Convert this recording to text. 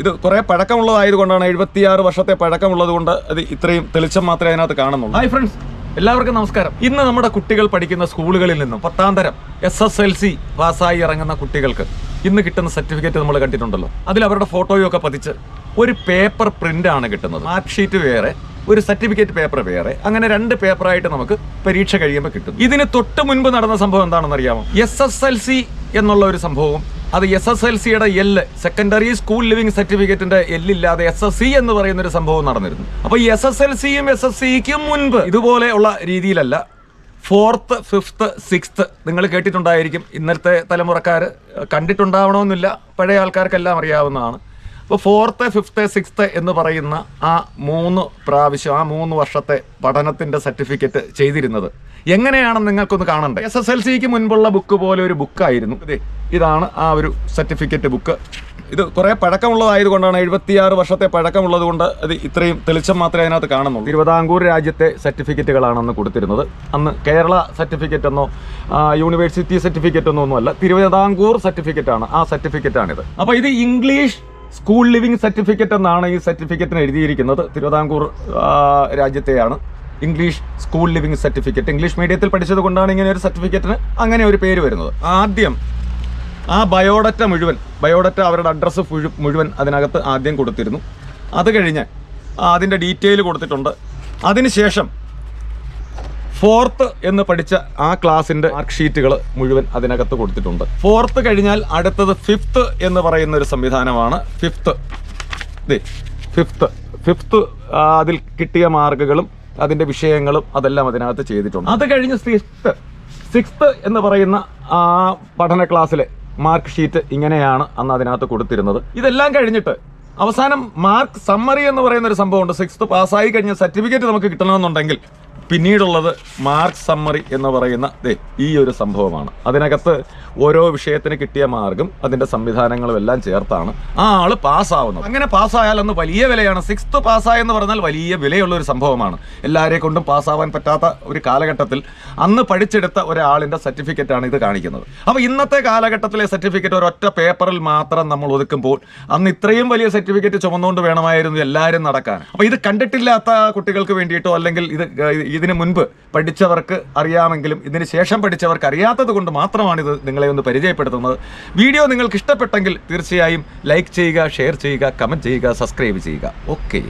ഇത് കുറെ പഴക്കമുള്ളതായതുകൊണ്ടാണ് എഴുപത്തിയാറ് വർഷത്തെ പഴക്കമുള്ളത് കൊണ്ട് അത് ഇത്രയും തെളിച്ചം മാത്രമേ അതിനകത്ത് കാണുന്നുള്ളൂ. ഹായ് ഫ്രണ്ട്സ് എല്ലാവർക്കും നമസ്കാരം. ഇന്ന് നമ്മുടെ കുട്ടികൾ പഠിക്കുന്ന സ്കൂളുകളിൽ നിന്നും പത്താം തരം എസ് എസ് എൽ സി പാസ്സായി ഇറങ്ങുന്ന കുട്ടികൾക്ക് ഇന്ന് കിട്ടുന്ന സർട്ടിഫിക്കറ്റ് നമ്മൾ കണ്ടിട്ടുണ്ടല്ലോ. അതിൽ അവരുടെ ഫോട്ടോയും ഒക്കെ പതിച്ച് ഒരു പേപ്പർ പ്രിന്റ് ആണ് കിട്ടുന്നത്. മാർക്ക് ഷീറ്റ് വേറെ ഒരു സർട്ടിഫിക്കറ്റ് പേപ്പർ വേറെ അങ്ങനെ രണ്ട് പേപ്പറായിട്ട് നമുക്ക് പരീക്ഷ കഴിയുമ്പോൾ കിട്ടും. ഇതിന് തൊട്ട് മുൻപ് നടന്ന സംഭവം എന്താണെന്ന് അറിയാമോ എസ് എസ് എൽ സി എന്നുള്ള ഒരു സംഭവം. അത് എസ് എസ് എൽ സിയുടെ എല്ല് സെക്കൻഡറി സ്കൂൾ ലിവിംഗ് സർട്ടിഫിക്കറ്റിന്റെ എല്ലില്ലാതെ എസ് എസ് സി എന്ന് പറയുന്ന ഒരു സംഭവം നടന്നിരുന്നു. അപ്പൊ ഈ എസ് എസ് എൽ സിയും എസ് എസ് സിക്കും മുൻപ് ഇതുപോലെയുള്ള രീതിയിലല്ല ഫോർത്ത് ഫിഫ്ത്ത് സിക്സ്ത്ത് നിങ്ങൾ കേട്ടിട്ടുണ്ടായിരിക്കും. ഇന്നത്തെ തലമുറക്കാർ കണ്ടിട്ടുണ്ടാവണമെന്നില്ല പഴയ ആൾക്കാർക്കെല്ലാം അറിയാവുന്നതാണ്. അപ്പോൾ ഫോർത്ത് ഫിഫ്ത്ത് സിക്സ്ത്ത് എന്ന് പറയുന്ന ആ മൂന്ന് പ്രാവശ്യം ആ മൂന്ന് വർഷത്തെ പഠനത്തിന്റെ സർട്ടിഫിക്കറ്റ് ചെയ്തിരുന്നത്. എങ്ങനെയാണെന്ന് നിങ്ങൾക്കൊന്ന് കാണണ്ടേ? എസ് എസ് എൽ സിക്ക് മുൻപുള്ള ബുക്ക് പോലെ ഒരു ബുക്കായിരുന്നു. ഇതാണ് ആ ഒരു സർട്ടിഫിക്കറ്റ് ബുക്ക്. ഇത് കുറേ പഴക്കമുള്ളതായതുകൊണ്ടാണ് എഴുപത്തിയാറ് വർഷത്തെ പഴക്കമുള്ളത് കൊണ്ട് അത് ഇത്രയും തെളിച്ചം മാത്രമേ അതിനകത്ത് കാണുന്നുള്ളൂ. തിരുവിതാംകൂർ രാജ്യത്തെ സർട്ടിഫിക്കറ്റുകളാണ് അന്ന് കൊടുത്തിരുന്നത്. അന്ന് കേരള സർട്ടിഫിക്കറ്റ് എന്നോ യൂണിവേഴ്സിറ്റി സർട്ടിഫിക്കറ്റ് എന്നോ ഒന്നുമല്ല തിരുവിതാംകൂർ സർട്ടിഫിക്കറ്റാണ് ആ സർട്ടിഫിക്കറ്റാണിത്. അപ്പോൾ ഇത് ഇംഗ്ലീഷ് സ്കൂൾ ലിവിംഗ് സർട്ടിഫിക്കറ്റ് എന്നാണ് ഈ സർട്ടിഫിക്കറ്റിന് എഴുതിയിരിക്കുന്നത്. Thiruvithamkoor രാജ്യത്തെയാണ് English school leaving certificate. English മീഡിയത്തിൽ പഠിച്ചത് കൊണ്ടാണ് ഇങ്ങനെ ഒരു സർട്ടിഫിക്കറ്റിന് അങ്ങനെ ഒരു പേര് വരുന്നത്. ആദ്യം ആ ബയോഡറ്റ മുഴുവൻ ബയോഡറ്റ അവരുടെ അഡ്രസ്സ് മുഴുവൻ അതിനകത്ത് ആദ്യം കൊടുത്തിരുന്നു. അത് കഴിഞ്ഞ് അതിന്റെ ഡീറ്റെയിൽ കൊടുത്തിട്ടുണ്ട്. അതിനുശേഷം ഫോർത്ത് എന്ന് പഠിച്ച ആ ക്ലാസിന്റെ മാർക്ക് ഷീറ്റുകൾ മുഴുവൻ അതിനകത്ത് കൊടുത്തിട്ടുണ്ട്. ഫോർത്ത് കഴിഞ്ഞാൽ അടുത്തത് ഫിഫ്ത്ത് എന്ന് പറയുന്ന ഒരു സംവിധാനമാണ്. ഫിഫ്ത്ത് ഫിഫ്ത്ത് ഫിഫ്ത്ത് അതിൽ കിട്ടിയ മാർക്കുകളും അതിന്റെ വിഷയങ്ങളും അതെല്ലാം അതിനകത്ത് ചെയ്തിട്ടുണ്ട്. അത് കഴിഞ്ഞ് സിക്സ്ത്ത് സിക്സ്ത്ത് എന്ന് പറയുന്ന ആ പഠന ക്ലാസ്സിലെ മാർക്ക് ഷീറ്റ് ഇങ്ങനെയാണ് അന്ന് അതിനകത്ത് കൊടുത്തിരുന്നത്. ഇതെല്ലാം കഴിഞ്ഞിട്ട് അവസാനം മാർക്ക് സമ്മറി എന്ന് പറയുന്ന ഒരു സംഭവമുണ്ട്. സിക്സ്ത്ത് പാസ്സായി കഴിഞ്ഞ സർട്ടിഫിക്കറ്റ് നമുക്ക് കിട്ടണമെന്നുണ്ടെങ്കിൽ പിന്നീടുള്ളത് മാർക്ക് സമ്മറി എന്ന് പറയുന്ന ഈ ഒരു സംഭവമാണ്. അതിനകത്ത് ഓരോ വിഷയത്തിന് കിട്ടിയ മാർക്കും അതിന്റെ സംവിധാനങ്ങളും എല്ലാം ചേർത്താണ് ആ ആൾ പാസ്സാവുന്നത്. അങ്ങനെ പാസ്സായാൽ അന്ന് വലിയ വിലയാണ്. സിക്സ്ത് പാസ്സായെന്ന് പറഞ്ഞാൽ വലിയ വിലയുള്ള ഒരു സംഭവമാണ്. എല്ലാവരെ കൊണ്ടും പാസ്സാവാൻ പറ്റാത്ത ഒരു കാലഘട്ടത്തിൽ അന്ന് പഠിച്ചെടുത്ത ഒരാളിന്റെ സർട്ടിഫിക്കറ്റ് ആണ് ഇത് കാണിക്കുന്നത്. അപ്പോൾ ഇന്നത്തെ കാലഘട്ടത്തിലെ സർട്ടിഫിക്കറ്റ് ഒരൊറ്റ പേപ്പറിൽ മാത്രം നമ്മൾ ഒതുക്കുമ്പോൾ അന്ന് ഇത്രയും വലിയ സർട്ടിഫിക്കറ്റ് ചുമന്നുകൊണ്ട് വേണമായിരുന്നു എല്ലാവരും നടക്കാൻ. അപ്പോൾ ഇത് കണ്ടിട്ടില്ലാത്ത കുട്ടികൾക്ക് വേണ്ടിയിട്ടോ അല്ലെങ്കിൽ ഇത് ഇതിന് മുൻപ് പഠിച്ചവർക്ക് അറിയാമെങ്കിലും ഇതിന് ശേഷം പഠിച്ചവർക്ക് അറിയാത്തത് കൊണ്ട് മാത്രമാണിത് നിങ്ങളെ ഒന്ന് പരിചയപ്പെടുത്തുന്നത്. വീഡിയോ നിങ്ങൾക്ക് ഇഷ്ടപ്പെട്ടെങ്കിൽ തീർച്ചയായും ലൈക്ക് ചെയ്യുക ഷെയർ ചെയ്യുക കമന്റ് ചെയ്യുക സബ്സ്ക്രൈബ് ചെയ്യുക. ഓക്കെ.